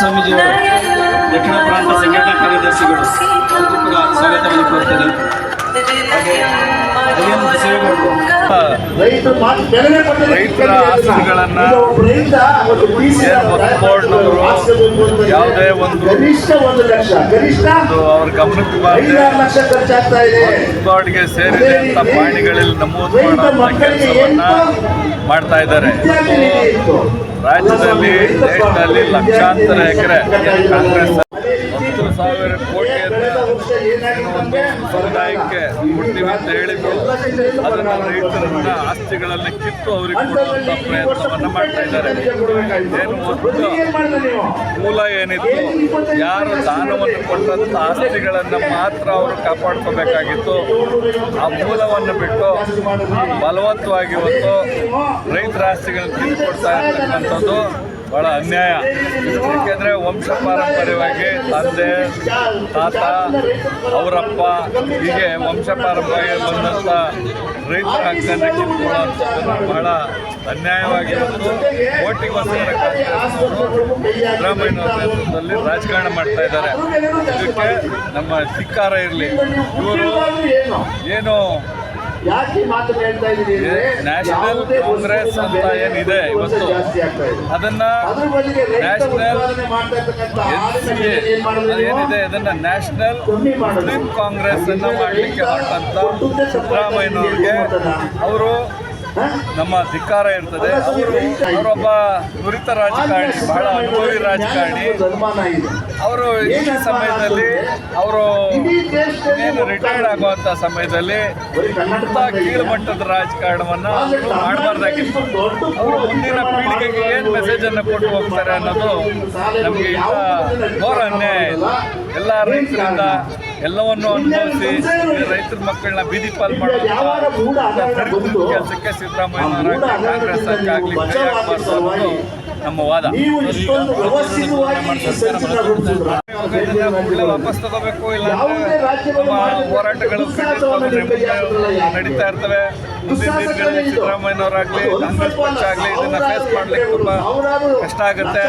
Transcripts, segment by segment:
ಸ್ವಾಮೀಜಿಯವರು ದಕ್ಷಿಣ ಪ್ರಾಂತ ಸಂಘಟನಾ ಕಾರ್ಯದರ್ಶಿಗಳು ಸ್ವಾಗತವನ್ನು ಕೋರ್ತೇನೆ ಹಾಗೆ ಅದೇನು ಸೇವೆ ಮಾಡಬಹುದು ರೈತರ ಆಸೆಗಳನ್ನ ಆಸ್ತಿಗಳನ್ನ ಬೋರ್ಡ್ನವರು ಯಾವುದೇ ಒಂದು ಅವ್ರ ಗಮನಕ್ಕೆ ಬಾರ್ಡ್ಗೆ ಸೇರಿದೆ ಅಂತ ಪಾಣಿಗಳಲ್ಲಿ ನಮೂದು ಮಾಡುವಂಥ ಕೆಲಸವನ್ನ ಮಾಡ್ತಾ ಇದ್ದಾರೆ. ರಾಜ್ಯದಲ್ಲಿ ದೇಶದಲ್ಲಿ ಲಕ್ಷಾಂತರ ಎಕರೆ ಕಾಂಗ್ರೆಸ್ ಸಾವಿರ ಕೋಟಿಯನ್ನು ಸಮುದಾಯಕ್ಕೆ ಕೊಡ್ತೀವಿ ಅಂತ ಹೇಳಿದ್ರು ಅದನ್ನು ರೈತರನ್ನ ಆಸ್ತಿಗಳನ್ನ ಕಿತ್ತು ಅವರಿಗೆ ಕೊಡುವಂತ ಪ್ರಯತ್ನವನ್ನು ಮಾಡ್ತಾ ಇದ್ದಾರೆ. ಏನು ಮೂಲ ಏನಿತ್ತು? ಯಾರು ದಾನವನ್ನು ಕೊಟ್ಟಂತ ಆಸ್ತಿಗಳನ್ನು ಮಾತ್ರ ಅವರು ಕಾಪಾಡ್ಕೋಬೇಕಾಗಿತ್ತು. ಆ ಮೂಲವನ್ನು ಬಿಟ್ಟು ಬಲವಂತವಾಗಿ ಒಂದು ರೈತರ ಆಸ್ತಿಗಳನ್ನು ಕಿತ್ಕೊಡ್ತಾ ಇರ್ತಕ್ಕಂಥದ್ದು ಬಹಳ ಅನ್ಯಾಯ. ಏಕೆಂದರೆ ವಂಶ ಪಾರಂಪರ್ಯವಾಗಿ ತಂದೆ, ತಾತ, ಅವರಪ್ಪ ಹೀಗೆ ವಂಶ ಪಾರಂಪರ್ಯ ಬಂದಂಥ ರೈತರ ಹಕ್ಕನ್ನು ಬಹಳ ಅನ್ಯಾಯವಾಗಿ ಇವತ್ತು ಓಟಿಗೋಸ್ಕರ ಸಿದ್ದರಾಮಯ್ಯ ರಾಜಕಾರಣ ಮಾಡ್ತಾ ಇದ್ದಾರೆ. ಇದಕ್ಕೆ ನಮ್ಮ ಧಿಕ್ಕಾರ ಇರಲಿ. ಇವರು ಏನು ಯಾಕೆ ಮಾತು ಹೇಳ್ತಾ ಇದ್ದೀನಿ ನ್ಯಾಷನಲ್ ಕಾಂಗ್ರೆಸ್ ಅಂತ ಏನಿದೆ ಇವತ್ತು ಅದನ್ನ ನ್ಯಾಷನಲ್? ಏನಿದೆ ಅದನ್ನ ನ್ಯಾಷನಲ್ ಮುಸ್ಲಿಂ ಕಾಂಗ್ರೆಸ್ ಅನ್ನ ಮಾಡಲಿಕ್ಕೆ ಹೊರಟಂತ ಸಿದ್ದರಾಮಯ್ಯನವ್ರಿಗೆ ಅವರು? ನಮ್ಮ ಧಿಕ್ಕಾರ ಇರ್ತದೆ. ಅವರು ಅವರೊಬ್ಬ ನುರಿತ ರಾಜಕಾರಣಿ, ಬಹಳ ಅನುಭವಿ ರಾಜಕಾರಣಿ. ಅವರು ಈ ಸಮಯದಲ್ಲಿ ಅವರು ಏನು ರಿಟೈರ್ಡ್ ಆಗುವಂತ ಸಮಯದಲ್ಲಿ ಇಂಥ ಕೀಳುಮಟ್ಟದ ರಾಜಕಾರಣವನ್ನ ಮಾಡಬಾರ್ದಾಗಿತ್ತು ಅವರು ಮುಂದಿನ ಪೀಳಿಗೆಗೆ ಏನು ಮೆಸೇಜ್ ಅನ್ನು ಕೊಟ್ಟು ಹೋಗ್ತಾರೆ ಅನ್ನೋದು ನಮಗೆ ಇಂಥ ಘೋರ ಅನ್ಯಾಯ ಎಲ್ಲ ರೈತರಿಂದ ಎಲ್ಲವನ್ನು ಅನುಭವಿಸಿ ರೈತರ ಮಕ್ಕಳನ್ನ ಬೀದಿ ಪಾಲ್ ಮಾಡುವ ಮೂಡ ಕೆಲಸಕ್ಕೆ ಸಿದ್ದರಾಮಯ್ಯ ಕಾಂಗ್ರೆಸ್ ಆಗಲಿ ಕೈ ನಮ್ಮ ವಾದ. ವಾಪಸ್ ತಗೋಬೇಕು ಇಲ್ಲ ಹೋರಾಟಗಳು? ನಡೀತಾ ಇರ್ತವೆ. ಸಿದ್ದರಾಮಯ್ಯನವರಾಗಲಿ ಕಾಂಗ್ರೆಸ್ ಪಕ್ಷ ಆಗಲಿ ಇದನ್ನ ಫೇಸ್ ಮಾಡ್ಲಿಕ್ಕೆ ತುಂಬಾ ಕಷ್ಟ ಆಗುತ್ತೆ.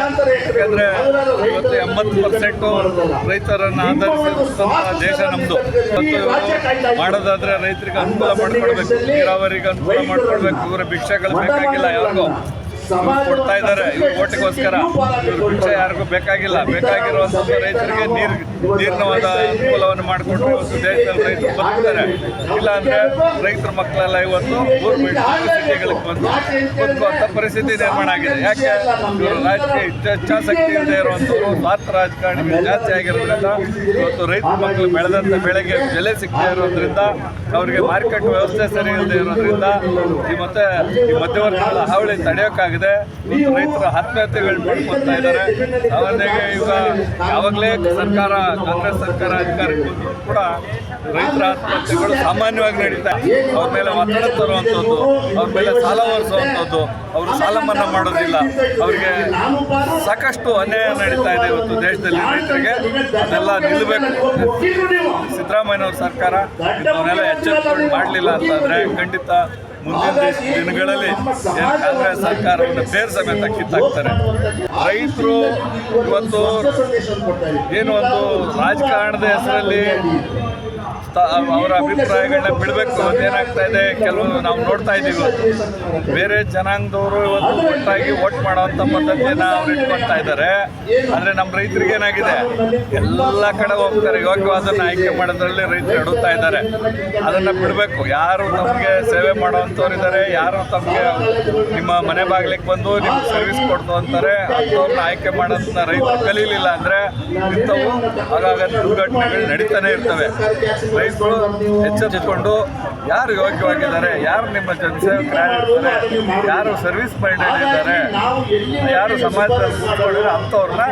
ಯಾಕಂದ್ರೆ ಇವತ್ತು ಎಂಬತ್ತು ಪರ್ಸೆಂಟ್ ರೈತರನ್ನ ಆಧರಿಸಿರುವಂತಹ ದೇಶ ನಮ್ದು. ಮತ್ತು ಮಾಡೋದಾದ್ರೆ ರೈತರಿಗೆ ಅನುಕೂಲ ಮಾಡ್ಕೊಡ್ಬೇಕು. ನೀರಾವರಿಗೆ ಅನುಕೂಲ ಮಾಡ್ಕೊಡ್ಬೇಕು. ಇವರ ಭಿಕ್ಷೆಗಳು ಬೇಕಾಗಿಲ್ಲ ಯಾರಿಗೂ. ಕೊಡ್ತಾ ಇದ್ದಾರೆ ಇವ್ರ ಓಟಿಗೋಸ್ಕರ. ಇವ್ರ ಯಾರಿಗೂ ಬೇಕಾಗಿಲ್ಲ. ಬೇಕಾಗಿರುವಂಥದ್ದು ರೈತರಿಗೆ ನೀರು ನೀರಿನವಾದ ಅನುಕೂಲವನ್ನು ಮಾಡಿಕೊಟ್ರೆ. ಇವತ್ತು ದೇಶದಲ್ಲಿ ರೈತರು ಬದುಕ್ತಾರೆ ಇಲ್ಲ ಅಂದ್ರೆ ರೈತರ ಮಕ್ಕಳೆಲ್ಲ ಇವತ್ತು ಊರು ಬಿಟ್ಟು ಸಿಟಿಗಳಿಗೆ ಬಂದು ಬದುಕುವಂಥ ಪರಿಸ್ಥಿತಿ ನಿರ್ಮಾಣ ಆಗಿದೆ. ಯಾಕೆ? ಇವರು ರಾಜಕೀಯ ಇಚ್ಛಾ- ಇಚ್ಛಾಶಕ್ತಿ ಇಲ್ಲದೆ ಇರುವಂಥವ್ರು ಸ್ವಾರ್ಥ ರಾಜಕಾರಣಿಗಳು ಜಾಸ್ತಿ ಆಗಿರೋದ್ರಿಂದ ಇವತ್ತು ರೈತರ ಮಕ್ಕಳು ಬೆಳೆದಂಥ ಬೆಳೆಗೆ ಬೆಲೆ ಸಿಗ್ತಾ ಇರೋದ್ರಿಂದ ಅವರಿಗೆ ಮಾರ್ಕೆಟ್ ವ್ಯವಸ್ಥೆ ಸರಿ ಇಲ್ಲದೆ ಇರೋದ್ರಿಂದ ಈ ಮತ್ತೆ ಈ ಮಧ್ಯವರ್ತಿಗಳ ಹಾವಳಿ ತಡೆಯೋಕ್ಕಾಗದೆ ಇವತ್ತು ರೈತರ ಆತ್ಮಹತ್ಯೆಗಳು ಮಾಡ್ಕೊತಾ ಇದ್ದಾರೆ. ಸಾಮಾನ್ಯವಾಗಿ ಈಗ ಯಾವಾಗಲೇ ಸರ್ಕಾರ, ಕಾಂಗ್ರೆಸ್ ಸರ್ಕಾರ ಅಧಿಕಾರಕ್ಕೆ ಬಂದರೂ ಕೂಡ ರೈತರ ಆತ್ಮಹತ್ಯೆಗಳು ಸಾಮಾನ್ಯವಾಗಿ ನಡೀತಾ ಇದೆ. ಅವ್ರ ಮೇಲೆ ಒತ್ತಡ ತರುವಂಥದ್ದು, ಅವ್ರ ಮೇಲೆ ಸಾಲ ಹೊರಿಸುವಂಥದ್ದು ಅವರು ಸಾಲ ಮನ್ನಾ ಮಾಡೋದಿಲ್ಲ. ಅವರಿಗೆ ಸಾಕಷ್ಟು ಅನ್ಯಾಯ ನಡೀತಾ ಇದೆ ಇವತ್ತು ದೇಶದಲ್ಲಿ ರೈತರಿಗೆ. ಅದೆಲ್ಲ ನಿಲ್ಲಬೇಕು. ಸಿದ್ದರಾಮಯ್ಯನವ್ರ ಸರ್ಕಾರ ಅವನ್ನೆಲ್ಲ ಎಚ್ಚರಿಕೆ ಮಾಡಲಿಲ್ಲ ಅಂತಂದರೆ ಖಂಡಿತ ಮುಂದಿನ ದಿನಗಳಲ್ಲಿ ಏನು ಕಾಂಗ್ರೆಸ್ ಸರ್ಕಾರವನ್ನು ಬೇರ್ ಸಮೇತ ಕಿತ್ತಾಕ್ತಾರೆ. ರೈತರು ಇವತ್ತು ಏನು ಒಂದು ರಾಜಕಾರಣದ ಹೆಸರಲ್ಲಿ ಅವರ ಅಭಿಪ್ರಾಯಗಳನ್ನ ಬಿಡಬೇಕು ಏನಾಗ್ತಾ ಇದೆ ಕೆಲವು ನಾವು ನೋಡ್ತಾ ಇದ್ದೀವಿ. ಬೇರೆ ಜನಾಂಗದವರು ಇವತ್ತು ಒಟ್ಟಾಗಿ ವೋಟ್ ಮಾಡುವಂಥ ಪದ್ಧತಿಯನ್ನು ಅವ್ರು ಇಟ್ಕೊಳ್ತಾ ಇದ್ದಾರೆ. ಆದರೆ ನಮ್ಮ ರೈತರಿಗೆ ಏನಾಗಿದೆ? ಎಲ್ಲ ಕಡೆ ಹೋಗ್ತಾರೆ. ಯೋಗ್ಯವಾದನ್ನು ಆಯ್ಕೆ ಮಾಡೋದ್ರಲ್ಲಿ ರೈತರು ಎಡುತ್ತಾ ಇದ್ದಾರೆ. ಅದನ್ನು ಬಿಡಬೇಕು. ಯಾರು ತಮಗೆ ಸೇವೆ ಮಾಡುವಂಥವ್ರು ಇದ್ದಾರೆ, ಯಾರು ತಮಗೆ ನಿಮ್ಮ ಮನೆ ಬಾಗ್ಲಿಕ್ಕೆ ಬಂದು ನಿಮ್ಗೆ ಸರ್ವಿಸ್ ಕೊಡ್ತು ಅಂತಾರೆ ಅಂಥವ್ರನ್ನ ಆಯ್ಕೆ ಮಾಡೋದನ್ನ ರೈತರು ಕಲೀಲಿಲ್ಲ ಅಂದರೆ ಇಂಥವು ಆಗಾಗ ದುರ್ಘಟನೆಗಳು ನಡೀತಾನೆ ಇರ್ತವೆ. ರೈತರು ಎಚ್ಚೆತ್ತುಕೊಂಡು ಯಾರು ಯೋಗ್ಯವಾಗಿದ್ದಾರೆ ಯಾರು ನಿಮ್ಮ ಜನಸೇವಕರಾಗಿರ್ತಾರೆ ಯಾರು ಸರ್ವಿಸ್ ಮೈಂಡೆಡ್ ಇದ್ದಾರೆ ಯಾರು ಸಮಾಜದಲ್ಲಿ ಕೂತ್ಕೊಂಡಿದ್ದಾರೆ ಅಂಥವ್ರನ್ನ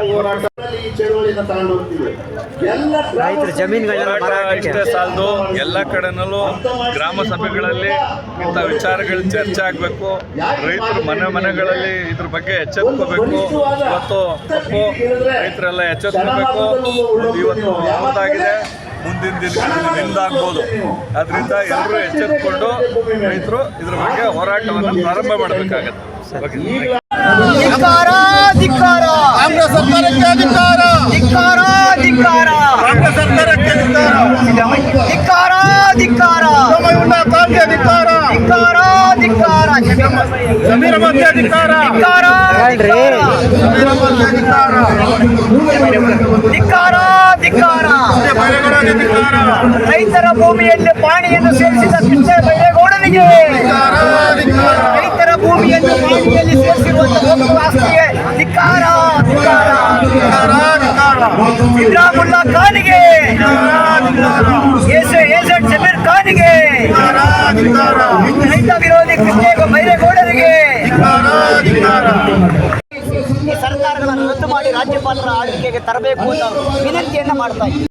ರೈತರ ಜಮೀನುಗಳನ್ನ ಇಷ್ಟೇ ಸಾಲದು ಎಲ್ಲ ಕಡೆನಲ್ಲೂ ಗ್ರಾಮ ಸಭೆಗಳಲ್ಲಿ ಇಂಥ ವಿಚಾರಗಳು ಚರ್ಚೆ ಆಗಬೇಕು. ರೈತರು ಮನೆ ಮನೆಗಳಲ್ಲಿ ಇದ್ರ ಬಗ್ಗೆ ಎಚ್ಚೆತ್ಕೋಬೇಕು. ಇವತ್ತು ತಪ್ಪು. ರೈತರೆಲ್ಲ ಎಚ್ಚೆತ್ಕೋಬೇಕು. ಇವತ್ತು ಯಾವ್ದಾಗಿದೆ? ಮುಂದಿನ ದಿನಗಳಲ್ಲಿ ನಿಂದಾಗ್ಬೋದು. ಅದರಿಂದ ಎಲ್ಲರೂ ಎಚ್ಚೆತ್ತುಕೊಂಡು ರೈತರು ಇದರ ಬಗ್ಗೆ ಹೋರಾಟವನ್ನು ಪ್ರಾರಂಭ ಮಾಡಬೇಕಾಗತ್ತೆ. ಕಾಂಗ್ರೆಸ್ ಅಧಿಕಾರ. ಅಧಿಕಾರ. ಜಮೀರ ಮಧ್ಯ ಧಿಕ್ಕಾರ ಧಿಕ್ಕಾರ. ರೈತರ ಭೂಮಿಯಲ್ಲಿ ಪಾಣಿಯನ್ನು ಸೇರಿಸಿದ ಕೃಷ್ಣ ಬೈರೇಗೌಡನಿಗೆ ರೈತರ ಭೂಮಿಯನ್ನು ಪಾಣಿಯಲ್ಲಿ ಸೇರಿಸಿರುವಂತಹ ಆಸ್ತಿಗೆ ಧಿಕ್ಕಾರ ಧಿಕ್ಕಾರ ಸಿದ್ದರಾಮುಲ್ಲಾ ಖಾನಿಗೆ. ಏಜೆಂಟ್ ಜಮೀರ್ ಖಾನಿಗೆ. ರೈತ ವಿರೋಧಿ ಕೃಷ್ಣ ಬೈರೇಗೌಡರಿಗೆ. ರಾಜ್ಯಪಾಲರ ಆಳ್ವಿಕೆಗೆ ತರಬೇಕು ಅಂತ ವಿನಂತಿಯನ್ನು ಮಾಡ್ತಾ ಇದ್ದೀವಿ